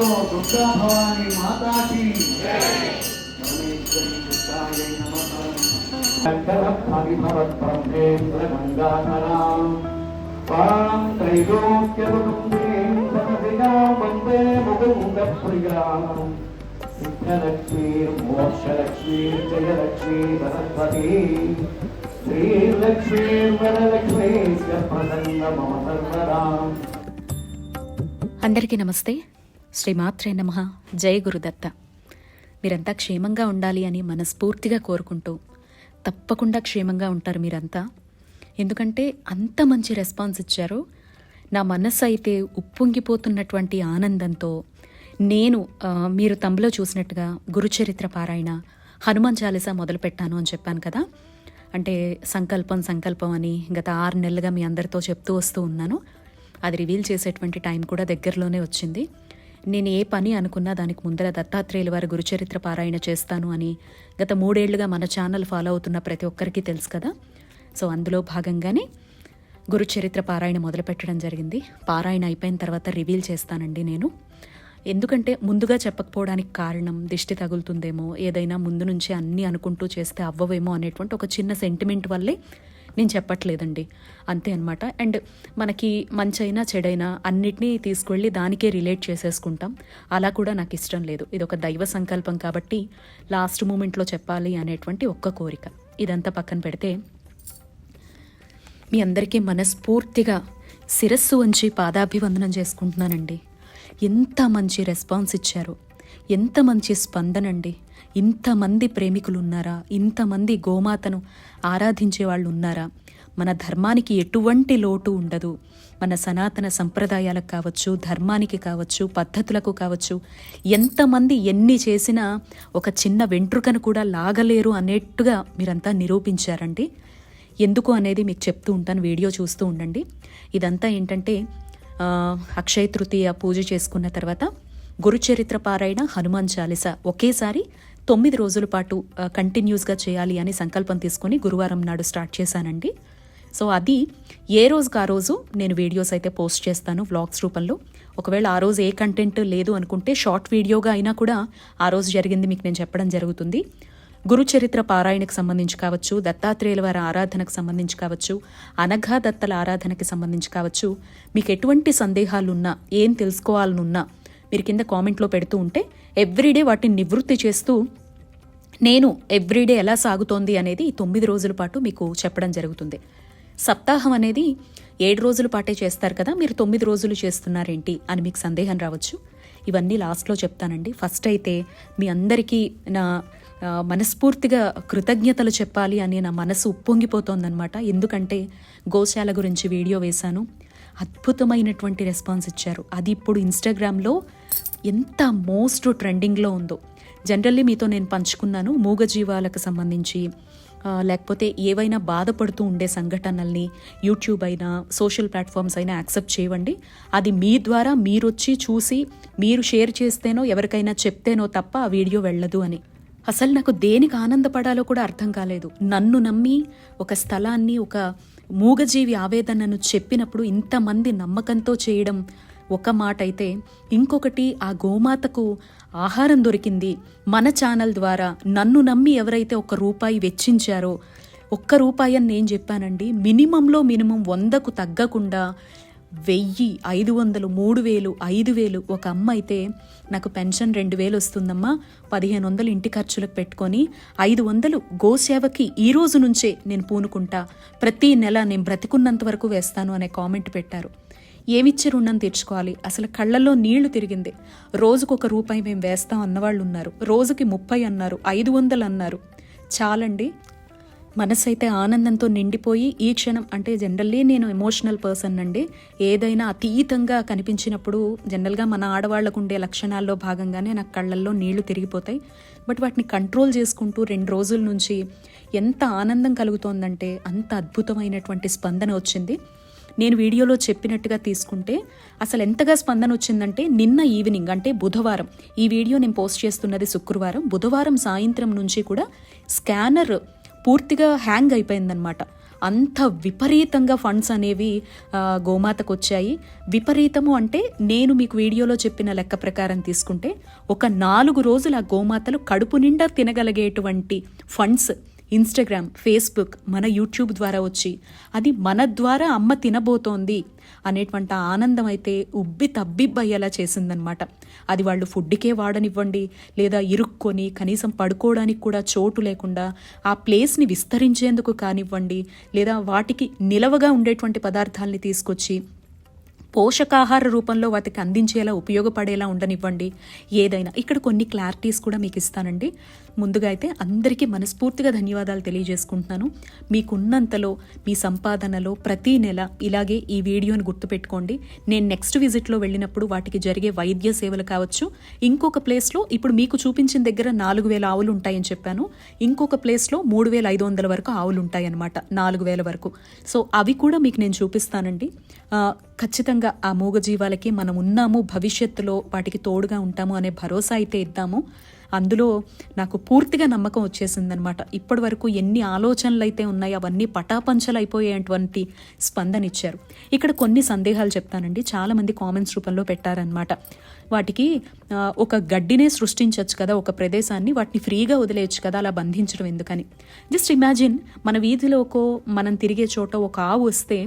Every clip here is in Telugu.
దుర్గా భవాని మాతాకి ప్రసన్న మమ అందరికీ నమస్తే. శ్రీమాత్రే నమ. జయ గురుదత్త. మీరంతా క్షేమంగా ఉండాలి అని మనస్ఫూర్తిగా కోరుకుంటూ తప్పకుండా క్షేమంగా ఉంటారు మీరంతా. ఎందుకంటే అంత మంచి రెస్పాన్స్ ఇచ్చారు. నా మనస్సు అయితే ఉప్పొంగిపోతున్నటువంటి ఆనందంతో నేను మీరు తమ్ములో చూసినట్టుగా గురుచరిత్ర పారాయణ హనుమాన్ చాలీసా మొదలుపెట్టాను అని చెప్పాను కదా. అంటే సంకల్పం సంకల్పం అని గత ఆరు నెలలుగా మీ అందరితో చెప్తూ వస్తూ ఉన్నాను. అది రివీల్ చేసేటువంటి టైం కూడా దగ్గరలోనే వచ్చింది. నేను ఏ పని అనుకున్నా దానికి ముందర దత్తాత్రేయుల వారి గురుచరిత్ర పారాయణ చేస్తాను అని గత మూడేళ్ళుగా మన ఛానల్ ఫాలో అవుతున్న ప్రతి ఒక్కరికి తెలుసు కదా. సో అందులో భాగంగానే గురుచరిత్ర పారాయణ మొదలుపెట్టడం జరిగింది. పారాయణ అయిపోయిన తర్వాత రివీల్ చేస్తానండి నేను. ఎందుకంటే ముందుగా చెప్పకపోవడానికి కారణం దిష్టి తగులుతుందేమో ఏదైనా ముందు నుంచే అన్నీ అనుకుంటూ చేస్తే అవ్వవేమో అనేటువంటి ఒక చిన్న సెంటిమెంట్ వల్లే నేను చెప్పట్లేదండి. అంతే అనమాట అండ్ మనకి మంచైనా చెడైనా అన్నిటినీ తీసుకువెళ్ళి దానికే రిలేట్ చేసేసుకుంటాం. అలా కూడా నాకు ఇష్టం లేదు. ఇది ఒక దైవ సంకల్పం కాబట్టి లాస్ట్ మూమెంట్లో చెప్పాలి అనేటువంటి ఒక్క కోరిక. ఇదంతా పక్కన పెడితే మీ అందరికీ మనస్ఫూర్తిగా శిరస్సు వంచి పాదాభివందనం చేసుకుంటున్నానండి. ఎంత మంచి రెస్పాన్స్ ఇచ్చారు. ఎంత మంచి స్పందన అండి ఇంతమంది ప్రేమికులు ఉన్నారా ఇంతమంది గోమాతను ఆరాధించే వాళ్ళు ఉన్నారా మన ధర్మానికి ఎటువంటి లోటు ఉండదు. మన సనాతన సంప్రదాయాలకు కావచ్చు ధర్మానికి కావచ్చు పద్ధతులకు కావచ్చు ఎంతమంది ఎన్ని చేసినా ఒక చిన్న వెంట్రుకను కూడా లాగలేరు అనేట్టుగా మీరంతా నిరూపించారండి. ఎందుకు అనేది మీకు చెప్తూ ఉంటాను వీడియో చూస్తూ ఉండండి. ఇదంతా ఏంటంటే అక్షయ తృతీయ పూజ చేసుకున్న తర్వాత గురుచరిత్ర పారాయణ హనుమాన్ చాలీస ఒకేసారి తొమ్మిది రోజుల పాటు కంటిన్యూస్గా చేయాలి అని సంకల్పం తీసుకొని గురువారం నాడు స్టార్ట్ చేశానండి. సో అది ఏ రోజుకి ఆ రోజు నేను వీడియోస్ అయితే పోస్ట్ చేస్తాను వ్లాగ్స్ రూపంలో. ఒకవేళ ఆ రోజు ఏ కంటెంట్ లేదు అనుకుంటే షార్ట్ వీడియోగా అయినా కూడా ఆ రోజు జరిగింది మీకు నేను చెప్పడం జరుగుతుంది. గురుచరిత్ర పారాయణకు సంబంధించి కావచ్చు దత్తాత్రేయుల వారి ఆరాధనకు సంబంధించి కావచ్చు అనఘా దత్తల ఆరాధనకి సంబంధించి కావచ్చు మీకు ఎటువంటి సందేహాలున్నా ఏం తెలుసుకోవాలనున్నా మీరు కింద కామెంట్లో పెడుతూ ఉంటే ఎవ్రీడే వాటిని నివృత్తి చేస్తూ నేను ఎవ్రీడే ఎలా సాగుతోంది అనేది తొమ్మిది రోజుల పాటు మీకు చెప్పడం జరుగుతుంది. సప్తాహం అనేది ఏడు రోజుల పాటే చేస్తారు కదా మీరు తొమ్మిది రోజులు చేస్తున్నారేంటి అని మీకు సందేహం రావచ్చు. ఇవన్నీ లాస్ట్లో చెప్తానండి. ఫస్ట్ అయితే మీ అందరికీ నా మనస్ఫూర్తిగా కృతజ్ఞతలు చెప్పాలి అని నా మనసు ఉప్పొంగిపోతోందనమాట ఎందుకంటే గోశాల గురించి వీడియో వేశాను. అద్భుతమైనటువంటి రెస్పాన్స్ ఇచ్చారు. అది ఇప్పుడు ఇన్స్టాగ్రామ్లో ఎంత మోస్ట్ ట్రెండింగ్లో ఉందో. జనరల్లీ మీతో నేను పంచుకున్నాను మూగజీవాలకు సంబంధించి లేకపోతే ఏవైనా బాధపడుతూ ఉండే సంఘటనల్ని యూట్యూబ్ అయినా సోషల్ ప్లాట్ఫామ్స్ అయినా యాక్సెప్ట్ చేయండి అది మీ ద్వారా మీరు వచ్చి చూసి మీరు షేర్ చేస్తేనో ఎవరికైనా చెప్తేనో తప్ప ఆ వీడియో వెళ్ళదు అని. అసలు నాకు దేనికి ఆనందపడాలో కూడా అర్థం కాలేదు. నన్ను నమ్మి ఒక స్థలాన్ని ఒక మూగజీవి ఆవేదనను చెప్పినప్పుడు ఇంతమంది నమ్మకంతో చేయడం ఒక మాట అయితే ఇంకొకటి ఆ గోమాతకు ఆహారం దొరికింది. మన ఛానల్ ద్వారా నన్ను నమ్మి ఎవరైతే ఒక రూపాయి వెచ్చించారో ఒక్క రూపాయి అని నేను చెప్పానండి మినిమంలో మినిమం వందకు తగ్గకుండా వెయ్యి ఐదు వందలు మూడు వేలు ఐదు వేలు ఒక అమ్మ అయితే నాకు పెన్షన్ రెండు వేలు వస్తుందమ్మా పదిహేను వందలు ఇంటి ఖర్చులకు పెట్టుకొని ఐదు వందలు గోసేవకి ఈ రోజు నుంచే నేను పూనుకుంటా. ప్రతి నెల నేను బ్రతికున్నంత వరకు వేస్తాను అనే కామెంట్ పెట్టారు. ఏమిచ్చి రుణం తీర్చుకోవాలి? అసలు కళ్ళల్లో నీళ్ళు తిరిగింది. రోజుకు ఒక రూపాయి మేము వేస్తాం అన్నవాళ్ళు ఉన్నారు రోజుకి ముప్పై అన్నారు ఐదు వందలు అన్నారు. చాలండి. మనసు అయితే ఆనందంతో నిండిపోయి ఈ క్షణం అంటే జనరల్లీ నేను ఎమోషనల్ పర్సన్ అండి. ఏదైనా అతీతంగా కనిపించినప్పుడు జనరల్గా మన ఆడవాళ్ళకు ఉండే లక్షణాల్లో భాగంగానే నాకు కళ్ళల్లో నీళ్ళు తిరిగిపోతాయి. బట్ వాటిని కంట్రోల్ చేసుకుంటూ రెండు రోజుల నుంచి ఎంత ఆనందం కలుగుతోందంటే అంత అద్భుతమైనటువంటి స్పందన వచ్చింది. నేను వీడియోలో చెప్పినట్టుగా తీసుకుంటే అసలు ఎంతగా స్పందన వచ్చిందంటే నిన్న ఈవినింగ్ అంటే బుధవారం. ఈ వీడియో నేను పోస్ట్ చేస్తున్నది శుక్రవారం. బుధవారం సాయంత్రం నుంచి కూడా స్కానర్ పూర్తిగా హ్యాంగ్ అయిపోయిందనమాట అంత విపరీతంగా ఫండ్స్ అనేవి గోమాతకు వచ్చాయి. విపరీతము అంటే నేను మీకు వీడియోలో చెప్పిన లెక్క ప్రకారం తీసుకుంటే ఒక నాలుగు రోజులు ఆ గోమాతలు కడుపు నిండా తినగలిగేటువంటి ఫండ్స్ ఇన్స్టాగ్రామ్ ఫేస్బుక్ మన యూట్యూబ్ ద్వారా వచ్చి అది మన ద్వారా అమ్మ తినబోతోంది అనేటువంటి ఆనందం అయితే ఉబ్బి తబ్బిబ్బయ్యేలా చేసిందనమాట అది వాళ్ళు ఫుడ్కే వాడనివ్వండి లేదా ఇరుక్కొని కనీసం పడుకోవడానికి కూడా చోటు లేకుండా ఆ ప్లేస్ని విస్తరించేందుకు కానివ్వండి లేదా వాటికి నిలవగా ఉండేటువంటి పదార్థాలని తీసుకొచ్చి పోషకాహార రూపంలో వాటికి అందించేలా ఉపయోగపడేలా ఉండనివ్వండి. ఏదైనా ఇక్కడ కొన్ని క్లారిటీస్ కూడా మీకు ఇస్తానండి. ముందుగా అయితే అందరికీ మనస్ఫూర్తిగా ధన్యవాదాలు తెలియజేసుకుంటున్నాను. మీకున్నంతలో మీ సంపాదనలో ప్రతి నెల ఇలాగే ఈ వీడియోని గుర్తుపెట్టుకోండి. నేను నెక్స్ట్ విజిట్లో వెళ్ళినప్పుడు వాటికి జరిగే వైద్య సేవలు కావచ్చు. ఇంకొక ప్లేస్లో ఇప్పుడు మీకు చూపించిన దగ్గర నాలుగు వేల ఆవులు ఉంటాయని చెప్పాను. ఇంకొక ప్లేస్లో మూడు వేల ఐదు వందల వరకు ఆవులు ఉంటాయన్నమాట నాలుగు వేల వరకు. సో అవి కూడా మీకు నేను చూపిస్తానండి. ఖచ్చితంగా ఆ మూగజీవాలకి మనం ఉన్నాము భవిష్యత్తులో వాటికి తోడుగా ఉంటాము అనే భరోసా అయితే ఇద్దాము. అందులో నాకు పూర్తిగా నమ్మకం వచ్చేసిందనమాట ఇప్పటి వరకు ఎన్ని ఆలోచనలు అయితే ఉన్నాయో అవన్నీ పటాపంచలు అయిపోయేటువంటి స్పందన ఇచ్చారు ఇక్కడ కొన్ని సందేహాలు చెప్తానండి. చాలామంది కామెంట్స్ రూపంలో పెట్టారనమాట వాటికి ఒక గడ్డినే సృష్టించవచ్చు కదా ఒక ప్రదేశాన్ని వాటిని ఫ్రీగా వదిలేయచ్చు కదా అలా బంధించడం ఎందుకని. జస్ట్ ఇమాజిన్ మన వీధిలోకో మనం తిరిగే చోట ఒక ఆవు వస్తే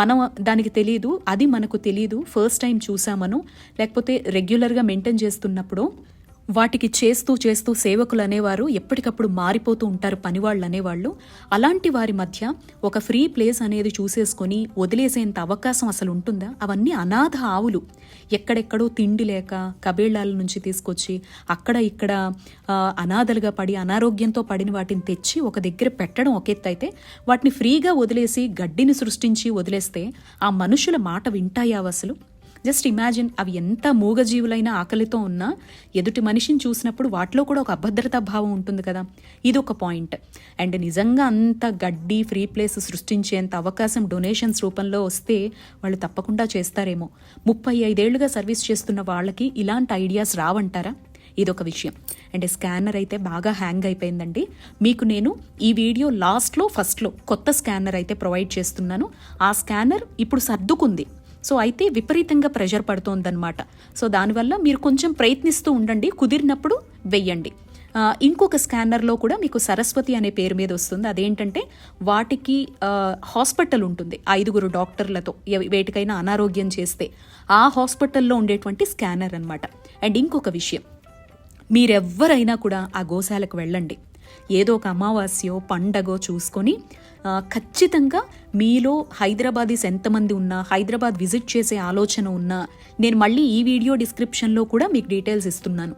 మనం దానికి తెలియదు అది మనకు తెలియదు ఫస్ట్ టైం చూసామను లేకపోతే రెగ్యులర్గా మెయింటైన్ చేస్తున్నప్పుడు వాటికి చేస్తూ చేస్తూ సేవకులు అనేవారు ఎప్పటికప్పుడు మారిపోతూ ఉంటారు పనివాళ్ళు అనేవాళ్ళు అలాంటి వారి మధ్య ఒక ఫ్రీ ప్లేస్ అనేది చూసేసుకొని వదిలేసేంత అవకాశం అసలు ఉంటుందా? అవన్నీ అనాథ ఆవులు. ఎక్కడెక్కడో తిండి లేక కబేళాల నుంచి తీసుకొచ్చి అక్కడ ఇక్కడ అనాథలుగా పడి అనారోగ్యంతో పడిన వాటిని తెచ్చి ఒక దగ్గర పెట్టడం ఒక ఎత్తు అయితే వాటిని ఫ్రీగా వదిలేసి గడ్డిని సృష్టించి వదిలేస్తే ఆ మనుషుల మాట వింటాయా అసలు? జస్ట్ ఇమాజిన్ అవి ఎంత మూగజీవులైన ఆకలితో ఉన్నా ఎదుటి మనిషిని చూసినప్పుడు వాటిలో కూడా ఒక అభద్రతా భావం ఉంటుంది కదా. ఇది ఒక పాయింట్. అండ్ నిజంగా అంత గడ్డి ఫ్రీ ప్లేస్ సృష్టించేంత అవకాశం డొనేషన్స్ రూపంలో వస్తే వాళ్ళు తప్పకుండా చేస్తారేమో. ముప్పై ఐదేళ్ళుగా సర్వీస్ చేస్తున్న వాళ్ళకి ఇలాంటి ఐడియాస్ రావంటారా? ఇదొక విషయం. అండ్ స్కానర్ అయితే బాగా హ్యాంగ్ అయిపోయిందండి. మీకు నేను ఈ వీడియో లాస్ట్లో ఫస్ట్లో కొత్త స్కానర్ అయితే ప్రొవైడ్ చేస్తున్నాను. ఆ స్కానర్ ఇప్పుడు సర్దుకుంది. సో అయితే విపరీతంగా ప్రెషర్ పడుతోందనమాట సో దానివల్ల మీరు కొంచెం ప్రయత్నిస్తూ ఉండండి కుదిరినప్పుడు వెయ్యండి. ఇంకొక స్కానర్లో కూడా మీకు సరస్వతి అనే పేరు మీద వస్తుంది. అదేంటంటే వాటికి హాస్పిటల్ ఉంటుంది ఐదుగురు డాక్టర్లతో. వేటికైనా అనారోగ్యం చేస్తే ఆ హాస్పిటల్లో ఉండేటువంటి స్కానర్ అనమాట అండ్ ఇంకొక విషయం మీరెవ్వరైనా కూడా ఆ గోశాలకు వెళ్ళండి. ఏదో ఒక అమావాస్యో పండగో చూసుకొని ఖచ్చితంగా మీలో హైదరాబాదీస్ ఎంతమంది ఉన్నా హైదరాబాద్ విజిట్ చేసే ఆలోచన ఉన్నా నేను మళ్ళీ ఈ వీడియో డిస్క్రిప్షన్లో కూడా మీకు డీటెయిల్స్ ఇస్తున్నాను.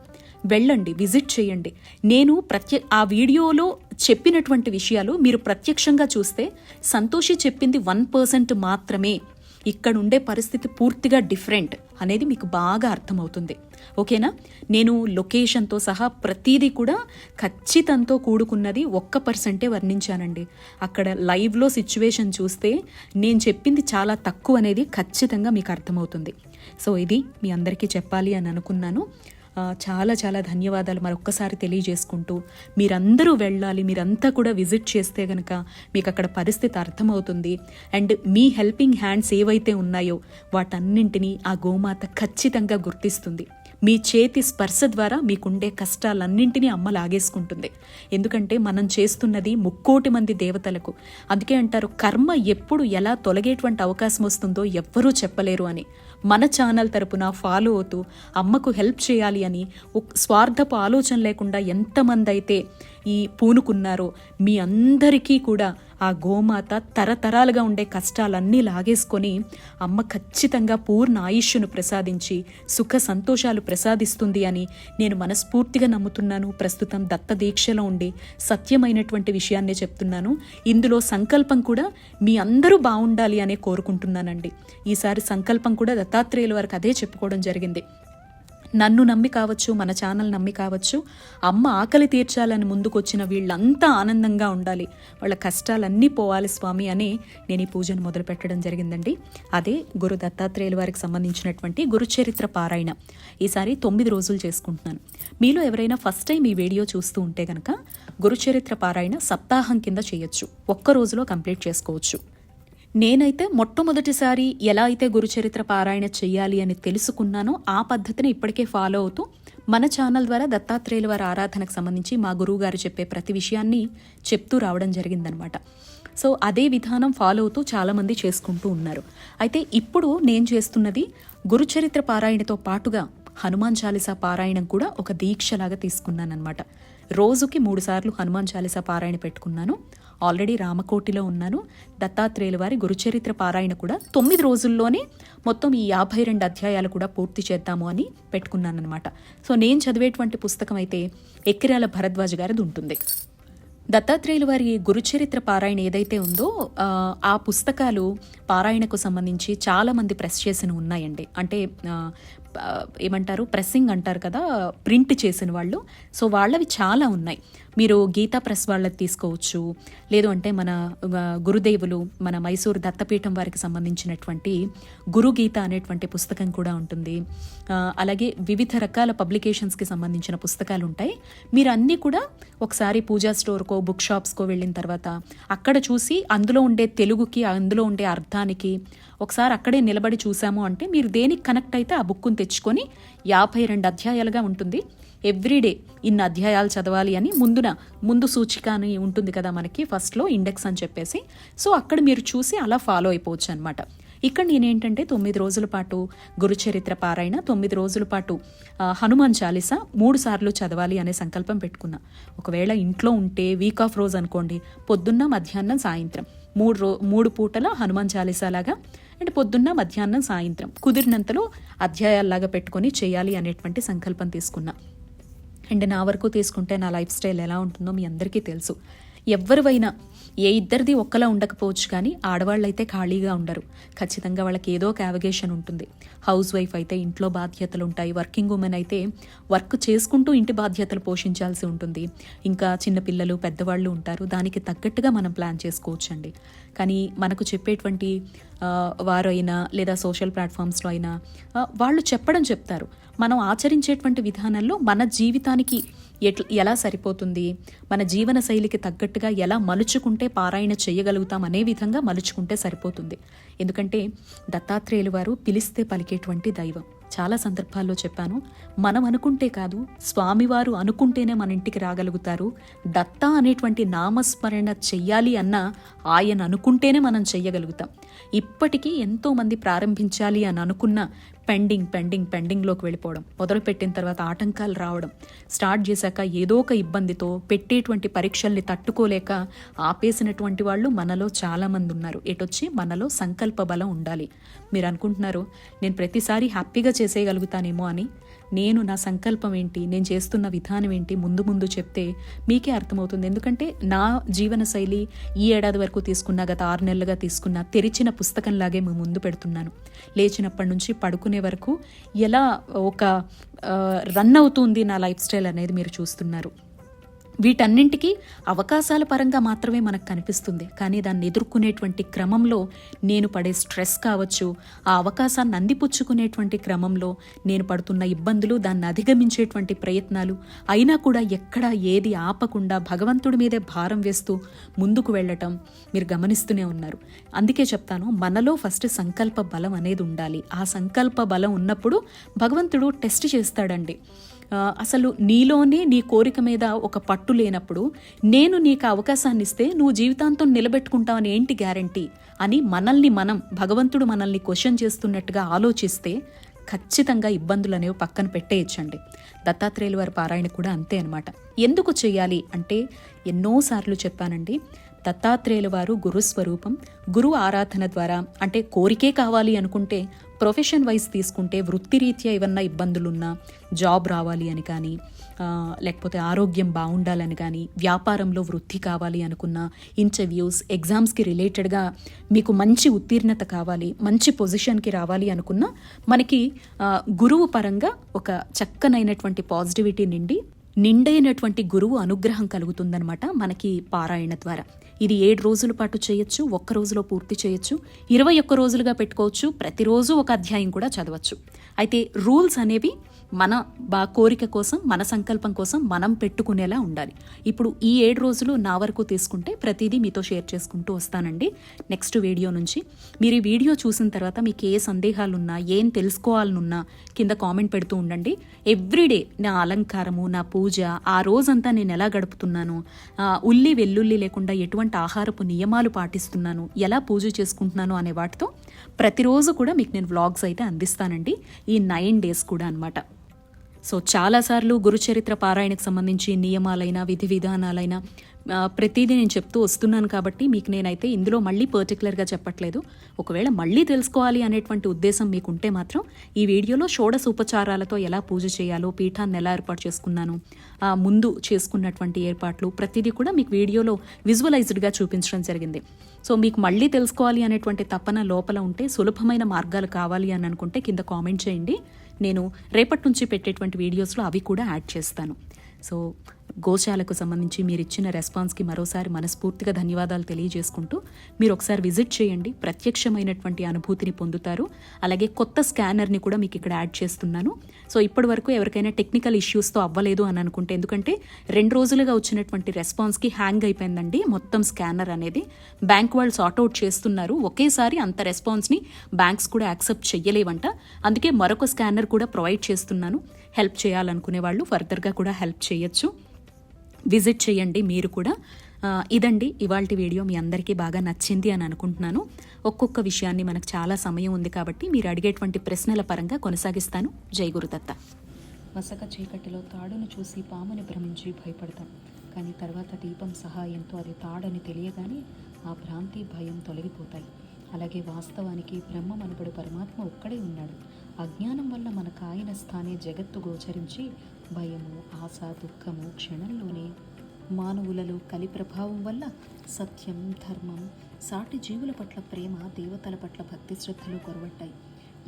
వెళ్ళండి విజిట్ చేయండి. నేను ప్రత్య ఆ వీడియోలో చెప్పినటువంటి విషయాలు మీరు ప్రత్యక్షంగా చూస్తే సంతోషి చెప్పింది వన్ పర్సెంట్ మాత్రమే. ఇక్కడ ఉండే పరిస్థితి పూర్తిగా డిఫరెంట్ అనేది మీకు బాగా అర్థమవుతుంది. ఓకేనా? నేను లొకేషన్తో సహా ప్రతిదీ కూడా ఖచ్చితంతో కూడుకున్నది ఒక్క పర్సెంటే వర్ణించానండి. అక్కడ లైవ్లో సిచ్యువేషన్ చూస్తే నేను చెప్పింది చాలా తక్కువ అనేది ఖచ్చితంగా మీకు అర్థమవుతుంది. సో ఇది మీ అందరికీ చెప్పాలి అని అనుకున్నాను. చాలా చాలా ధన్యవాదాలు మరొక్కసారి తెలియజేసుకుంటూ. మీరందరూ వెళ్ళాలి మీరంతా కూడా విజిట్ చేస్తే గనక మీకు అక్కడ పరిస్థితి అర్థమవుతుంది. అండ్ మీ హెల్పింగ్ హ్యాండ్స్ ఏవైతే ఉన్నాయో వాటన్నింటినీ ఆ గోమాత ఖచ్చితంగా గుర్తిస్తుంది. మీ చేతి స్పర్శ ద్వారా మీకుండే కష్టాలన్నింటినీ అమ్మ లాగేసుకుంటుంది. ఎందుకంటే మనం చేస్తున్నది ముక్కోటి మంది దేవతలకు. అందుకే అంటారు కర్మ ఎప్పుడు ఎలా తొలగేటువంటి అవకాశం వస్తుందో ఎవ్వరూ చెప్పలేరు అని. మన ఛానల్ తరపున ఫాలో అవుతూ అమ్మకు హెల్ప్ చేయాలి అని ఒక స్వార్థపు ఆలోచన లేకుండా ఎంతమంది అయితే ఈ పూనుకున్నారో మీ అందరికీ కూడా ఆ గోమాత తరతరాలుగా ఉండే కష్టాలన్నీ లాగేసుకొని అమ్మ ఖచ్చితంగా పూర్ణ ఆయుష్ను ప్రసాదించి సుఖ సంతోషాలు ప్రసాదిస్తుంది అని నేను మనస్ఫూర్తిగా నమ్ముతున్నాను. ప్రస్తుతం దత్త దీక్షలో ఉండి సత్యమైనటువంటి విషయాన్నే చెప్తున్నాను. ఇందులో సంకల్పం కూడా మీ అందరూ బాగుండాలి అనే కోరుకుంటున్నానండి. ఈసారి సంకల్పం కూడా దత్తాత్రేయుల వారికి అదే చెప్పుకోవడం జరిగింది. నన్ను నమ్మి కావచ్చు మన ఛానల్ నమ్మి కావచ్చు అమ్మ ఆకలి తీర్చాలని ముందుకొచ్చిన వీళ్ళంతా ఆనందంగా ఉండాలి. వాళ్ళ కష్టాలన్నీ పోవాలి స్వామి అని నేను ఈ పూజను మొదలు పెట్టడం జరిగిందండి. అదే గురు దత్తాత్రేయుల వారికి సంబంధించినటువంటి గురుచరిత్ర పారాయణ. ఈసారి తొమ్మిది రోజులు చేసుకుంటున్నాను. మీలో ఎవరైనా ఫస్ట్ టైం ఈ వీడియో చూస్తూ ఉంటే కనుక గురుచరిత్ర పారాయణ సప్తాహం కింద చేయొచ్చు. ఒక్క రోజులో కంప్లీట్ చేసుకోవచ్చు. నేనైతే మొట్టమొదటిసారి ఎలా అయితే గురుచరిత్ర పారాయణ చెయ్యాలి అని తెలుసుకున్నానో ఆ పద్ధతిని ఇప్పటికే ఫాలో అవుతూ మన ఛానల్ ద్వారా దత్తాత్రేయుల వారి ఆరాధనకు సంబంధించి మా గురువు గారు చెప్పే ప్రతి విషయాన్ని చెప్తూ రావడం జరిగిందనమాట. సో అదే విధానం ఫాలో అవుతూ చాలామంది చేసుకుంటూ ఉన్నారు. అయితే ఇప్పుడు నేను చేస్తున్నది గురుచరిత్ర పారాయణతో పాటుగా హనుమాన్ చాలీసా పారాయణం కూడా ఒక దీక్షలాగా తీసుకున్నానమాట రోజుకి మూడుసార్లు హనుమాన్ చాలీసా పారాయణ పెట్టుకున్నాను. ఆల్రెడీ రామకోటిలో ఉన్నాను. దత్తాత్రేయుల వారి గురుచరిత్ర పారాయణ కూడా తొమ్మిది రోజుల్లోనే మొత్తం ఈ యాభై రెండు అధ్యాయాలు కూడా పూర్తి చేద్దాము అని పెట్టుకున్నానమాట సో నేను చదివేటువంటి పుస్తకం అయితే ఎక్కిరాల భరద్వాజ్ గారిది ఉంటుంది. దత్తాత్రేయుల వారి గురుచరిత్ర పారాయణ ఏదైతే ఉందో ఆ, పుస్తకాలు పారాయణకు సంబంధించి చాలామంది ప్రెస్ చేసిన ఉన్నాయండి. అంటే ఏమంటారు? ప్రెస్సింగ్ అంటారు కదా ప్రింట్ చేసిన వాళ్ళు. సో వాళ్ళవి చాలా ఉన్నాయి. మీరు గీతా ప్రెస్ వాళ్ళకి తీసుకోవచ్చు. లేదు అంటే మన గురుదేవులు మన మైసూరు దత్తపీఠం వారికి సంబంధించినటువంటి గురు గీత అనేటువంటి పుస్తకం కూడా ఉంటుంది. అలాగే వివిధ రకాల పబ్లికేషన్స్కి సంబంధించిన పుస్తకాలు ఉంటాయి మీరు అన్నీ కూడా ఒకసారి పూజా స్టోర్కో బుక్ షాప్స్కో వెళ్ళిన తర్వాత అక్కడ చూసి అందులో ఉండే తెలుగుకి అందులో ఉండే అర్థానికి ఒకసారి అక్కడే నిలబడి చూసాము అంటే మీరు దేనికి కనెక్ట్ అయితే ఆ బుక్ను తెచ్చుకొని యాభై రెండు అధ్యాయాలుగా ఉంటుంది. ఎవ్రీడే ఇన్ని అధ్యాయాలు చదవాలి అని ముందున ముందు సూచిక అని ఉంటుంది కదా మనకి ఫస్ట్లో ఇండెక్స్ అని చెప్పేసి. సో అక్కడ మీరు చూసి అలా ఫాలో అయిపోవచ్చు అనమాట ఇక్కడ నేనేంటంటే తొమ్మిది రోజుల పాటు గురుచరిత్ర పారాయణ తొమ్మిది రోజుల పాటు హనుమాన్ చాలీసా మూడు సార్లు చదవాలి అనే సంకల్పం పెట్టుకున్నా. ఒకవేళ ఇంట్లో ఉంటే వీక్ ఆఫ్ రోజు అనుకోండి పొద్దున్న మధ్యాహ్నం సాయంత్రం. మూడు రో మూడు పూటల హనుమాన్ చాలీసా లాగా అంటే పొద్దున్న మధ్యాహ్నం సాయంత్రం కుదిరినంతలో అధ్యాయాల్లాగా పెట్టుకొని చేయాలి అనేటువంటి సంకల్పం తీసుకున్నా. అండ్ నా వరకు తీసుకుంటే నా లైఫ్ స్టైల్ ఎలా ఉంటుందో మీ అందరికీ తెలుసు. ఎవరివైనా ఏ ఇద్దరిది ఒక్కలా ఉండకపోవచ్చు కానీ ఆడవాళ్ళైతే ఖాళీగా ఉండరు. ఖచ్చితంగా వాళ్ళకి ఏదో ఒక యావిగేషన్ ఉంటుంది. హౌస్ వైఫ్ అయితే ఇంట్లో బాధ్యతలు ఉంటాయి. వర్కింగ్ ఉమెన్ అయితే వర్క్ చేసుకుంటూ ఇంటి బాధ్యతలు పోషించాల్సి ఉంటుంది. ఇంకా చిన్నపిల్లలు పెద్దవాళ్ళు ఉంటారు. దానికి తగ్గట్టుగా మనం ప్లాన్ చేసుకోవచ్చండి. కానీ మనకు చెప్పేటువంటి వారు అయినా లేదా సోషల్ ప్లాట్ఫామ్స్లో అయినా వాళ్ళు చెప్పడం చెప్తారు. మనం ఆచరించేటువంటి విధానంలో మన జీవితానికి ఎట్లా ఎలా సరిపోతుంది మన జీవన శైలికి తగ్గట్టుగా ఎలా మలుచుకుంటే పారాయణ చేయగలుగుతాం అనే విధంగా మలుచుకుంటే సరిపోతుంది. ఎందుకంటే దత్తాత్రేయులు వారు పిలిస్తే పలికేటువంటి దైవం. చాలా సందర్భాల్లో చెప్పాను. మనం అనుకుంటే కాదు స్వామివారు అనుకుంటేనే మన ఇంటికి రాగలుగుతారు. దత్త అనేటువంటి నామస్మరణ చెయ్యాలి అన్న ఆయన అనుకుంటేనే మనం చెయ్యగలుగుతాం. ఇప్పటికీ ఎంతోమంది ప్రారంభించాలి అని అనుకున్న పెండింగ్ పెండింగ్ పెండింగ్లోకి వెళ్ళిపోవడం మొదలుపెట్టిన తర్వాత ఆటంకాలు రావడం స్టార్ట్ చేశాక ఏదో ఒక ఇబ్బందితో పెట్టేటువంటి పరీక్షల్ని తట్టుకోలేక ఆపేసినటువంటి వాళ్ళు మనలో చాలామంది ఉన్నారు. ఎటొచ్చి మనలో సంకల్ప బలం ఉండాలి. మీరు అనుకుంటున్నారు నేను ప్రతిసారి హ్యాపీగా చేసేయగలుగుతానేమో అని నేను నా సంకల్పం ఏంటి? నేను చేస్తున్న విధానం ఏంటి? ముందు ముందు చెప్తే మీకే అర్థమవుతుంది. ఎందుకంటే నా జీవన శైలి ఈ ఏడాది వరకు తీసుకున్న గత ఆరు నెలలుగా తీసుకున్న తెరిచిన పుస్తకంలాగే మేము ముందు పెడుతున్నాను. లేచినప్పటి నుంచి పడుకునే వరకు ఎలా ఒక రన్ అవుతుంది నా లైఫ్ స్టైల్ అనేది మీరు చూస్తున్నారు. వీటన్నింటికి అవకాశాల పరంగా మాత్రమే మనకు కనిపిస్తుంది. కానీ దాన్ని ఎదుర్కొనేటువంటి క్రమంలో నేను పడే స్ట్రెస్ కావచ్చు ఆ అవకాశాన్ని అందిపుచ్చుకునేటువంటి క్రమంలో నేను పడుతున్న ఇబ్బందులు దాన్ని అధిగమించేటువంటి ప్రయత్నాలు అయినా కూడా ఎక్కడ ఏది ఆపకుండా భగవంతుడి మీదే భారం వేస్తూ ముందుకు వెళ్ళటం మీరు గమనిస్తూనే ఉన్నారు. అందుకే చెప్తాను మనలో ఫస్ట్ సంకల్ప బలం అనేది ఉండాలి. ఆ సంకల్ప బలం ఉన్నప్పుడు భగవంతుడు టెస్ట్ చేస్తాడండి. అసలు నీలోనే నీ కోరిక మీద ఒక పట్టు లేనప్పుడు నేను నీకు అవకాశాన్ని ఇస్తే నువ్వు జీవితాంతం నిలబెట్టుకుంటావని ఏంటి గ్యారంటీ అని మనల్ని మనం భగవంతుడు మనల్ని క్వశ్చన్ చేస్తున్నట్టుగా ఆలోచిస్తే ఖచ్చితంగా ఇబ్బందులు అనేవి పక్కన పెట్టేయచ్చండి. దత్తాత్రేయుల వారి పారాయణ కూడా అంతే అనమాట ఎందుకు చేయాలి అంటే ఎన్నోసార్లు చెప్పానండి దత్తాత్రేయుల వారు గురుస్వరూపం గురు ఆరాధన ద్వారా అంటే కోరికే కావాలి అనుకుంటే ప్రొఫెషన్ వైజ్ తీసుకుంటే వృత్తిరీత్యా ఏమన్నా ఇబ్బందులున్నా జాబ్ రావాలి అని కానీ లేకపోతే ఆరోగ్యం బాగుండాలని కానీ వ్యాపారంలో వృద్ధి కావాలి అనుకున్న ఇంటర్వ్యూస్ ఎగ్జామ్స్కి రిలేటెడ్గా మీకు మంచి ఉత్తీర్ణత కావాలి మంచి పొజిషన్కి రావాలి అనుకున్న మనకి గురువు పరంగా ఒక చక్కనైనటువంటి పాజిటివిటీ నిండి నిండైనటువంటి గురువు అనుగ్రహం కలుగుతుందనమాట మనకి పారాయణ ద్వారా. ఇది ఏడు రోజుల పాటు చేయొచ్చు ఒక్క రోజులో పూర్తి చేయొచ్చు ఇరవై ఒక్క రోజులుగా పెట్టుకోవచ్చు ప్రతిరోజు ఒక అధ్యాయం కూడా చదవచ్చు. అయితే రూల్స్ అనేవి మన బా కోరిక కోసం మన సంకల్పం కోసం మనం పెట్టుకునేలా ఉండాలి. ఇప్పుడు ఈ ఏడు రోజులు నా వరకు తీసుకుంటే ప్రతిదీ మీతో షేర్ చేసుకుంటూ వస్తానండి. నెక్స్ట్ వీడియో నుంచి. మీరు ఈ వీడియో చూసిన తర్వాత మీకు ఏ సందేహాలున్నా ఏం తెలుసుకోవాలనున్నా కింద కామెంట్ పెడుతూ ఉండండి. ఎవ్రీడే నా అలంకారము నా పూజ ఆ రోజంతా నేను ఎలా గడుపుతున్నాను ఉల్లి వెల్లుల్లి లేకుండా ఎటువంటి ఆహారపు నియమాలు పాటిస్తున్నాను ఎలా పూజ చేసుకుంటున్నాను అనే వాటితో ప్రతిరోజు కూడా మీకు నేను వ్లాగ్స్ అయితే అందిస్తానండి. ఈ నైన్ డేస్ కూడా అన్నమాట. సో చాలాసార్లు గురుచరిత్ర పారాయణకు సంబంధించి నియమాలైనా విధి విధానాలైనా ప్రతిదీ నేను చెప్తూ వస్తున్నాను కాబట్టి మీకు నేనైతే ఇందులో మళ్ళీ పర్టికులర్గా చెప్పట్లేదు. ఒకవేళ మళ్ళీ తెలుసుకోవాలి అనేటువంటి ఉద్దేశం మీకు ఉంటే మాత్రం ఈ వీడియోలో షోడశ ఉపచారాలతో ఎలా పూజ చేయాలో పీఠాన్ని ఎలా ఏర్పాటు చేసుకున్నాను ముందు చేసుకున్నటువంటి ఏర్పాట్లు ప్రతిదీ కూడా మీకు వీడియోలో విజువలైజ్డ్గా చూపించడం జరిగింది. సో మీకు మళ్ళీ తెలుసుకోవాలి అనేటువంటి తపన లోపల ఉంటే సులభమైన మార్గాలు కావాలి అని అనుకుంటే కింద కామెంట్ చేయండి. నేను రేపటి నుంచి పెట్టేటువంటి వీడియోస్లో అవి కూడా యాడ్ చేస్తాను. సో గోశాలకు సంబంధించి మీరు ఇచ్చిన రెస్పాన్స్కి మరోసారి మనస్ఫూర్తిగా ధన్యవాదాలు తెలియజేసుకుంటూ మీరు ఒకసారి విజిట్ చేయండి. ప్రత్యక్షమైనటువంటి అనుభూతిని పొందుతారు. అలాగే కొత్త స్కానర్ని కూడా మీకు ఇక్కడ యాడ్ చేస్తున్నాను. సో ఇప్పటి వరకు ఎవరికైనా టెక్నికల్ ఇష్యూస్తో అవ్వలేదు అని అనుకుంటే ఎందుకంటే రెండు రోజులుగా వచ్చినటువంటి రెస్పాన్స్కి హ్యాంగ్ అయిపోయిందండి మొత్తం స్కానర్ అనేది. బ్యాంక్ వాళ్ళు సార్ట్అవుట్ చేస్తున్నారు. ఒకేసారి అంత రెస్పాన్స్ని బ్యాంక్స్ కూడా యాక్సెప్ట్ చెయ్యలేవంట. అందుకే మరొక స్కానర్ కూడా ప్రొవైడ్ చేస్తున్నాను. హెల్ప్ చేయాలనుకునే వాళ్ళు ఫర్దర్గా కూడా హెల్ప్ చేయొచ్చు. విజిట్ చేయండి మీరు కూడా. ఇదండి ఇవాళ వీడియో మీ అందరికీ బాగా నచ్చింది అని అనుకుంటున్నాను. ఒక్కొక్క విషయాన్ని మనకు చాలా సమయం ఉంది కాబట్టి మీరు అడిగేటువంటి ప్రశ్నల పరంగా కొనసాగిస్తాను. జై గురుదత్త. మసక చీకటిలో తాడును చూసి పాముని భ్రమించి భయపడతాం. కానీ తర్వాత దీపం సహాయంతో అది తాడని తెలియగానే ఆ భ్రాంతి భయం తొలగిపోతాయి. అలాగే వాస్తవానికి బ్రహ్మ మనబడు పరమాత్మ ఒక్కడే ఉన్నాడు. అజ్ఞానం వల్ల మన కాయన స్థానే జగత్తు గోచరించి భయము ఆశ దుఃఖము క్షణంలోనే మానవులలో కలి ప్రభావం వల్ల సత్యం ధర్మం సాటి జీవుల పట్ల ప్రేమ దేవతల పట్ల భక్తి శ్రద్ధలు కొరవట్టాయి.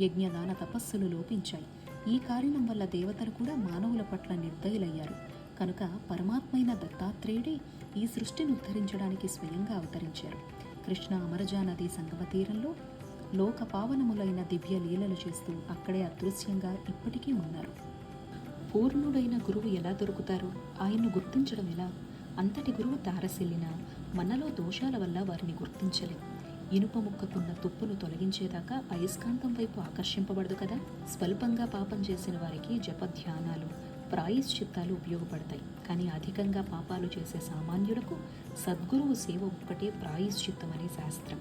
యజ్ఞదాన తపస్సులు లోపించాయి. ఈ కారణం వల్ల దేవతలు కూడా మానవుల పట్ల నిర్దయులయ్యారు. కనుక పరమాత్మైన దత్తాత్రేయుడే ఈ సృష్టిని ఉద్ధరించడానికి స్వయంగా అవతరించారు. కృష్ణ అమరజా నది సంగమ తీరంలో లోక పావనములైన దివ్య లీలలు చేస్తూ అక్కడే అదృశ్యంగా ఇప్పటికీ ఉన్నారు. పూర్ణుడైన గురువు ఎలా దొరుకుతారు ఆయన్ను గుర్తించడం ఎలా? అంతటి గురువు తారసిల్లిన మనలో దోషాల వల్ల వారిని గుర్తించలేం. ఇనుప ముక్కకున్న తుప్పును తొలగించేదాకా అయస్కాంతం వైపు ఆకర్షింపబడదు కదా? స్వల్పంగా పాపం చేసిన వారికి జపధ్యానాలు ప్రాయశ్చిత్తాలు ఉపయోగపడతాయి. కానీ అధికంగా పాపాలు చేసే సామాన్యులకు సద్గురువు సేవ ఒక్కటే ప్రాయశ్చిత్తం అనే శాస్త్రం.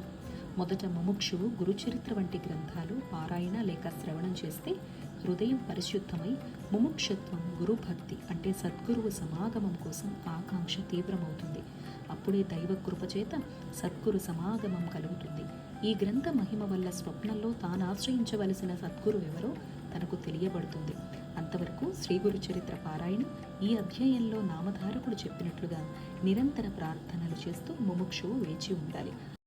మొదట ముముక్షువు గురుచరిత్ర వంటి గ్రంథాలు పారాయణ లేక శ్రవణం చేస్తే హృదయం పరిశుద్ధమై ముముక్షత్వం గురుభక్తి అంటే సద్గురువు సమాగమం కోసం ఆకాంక్ష తీవ్రమవుతుంది. అప్పుడే దైవ కృపచేత సద్గురు సమాగమం కలుగుతుంది. ఈ గ్రంథ మహిమ వల్ల స్వప్నంలో తాను ఆశ్రయించవలసిన సద్గురు ఎవరో తనకు తెలియబడుతుంది. అంతవరకు శ్రీ గురు చరిత్ర పారాయణ ఈ అధ్యాయంలో నామధారకుడు చెప్పినట్లుగా నిరంతర ప్రార్థనలు చేస్తూ ముముక్షువు వేచి ఉండాలి.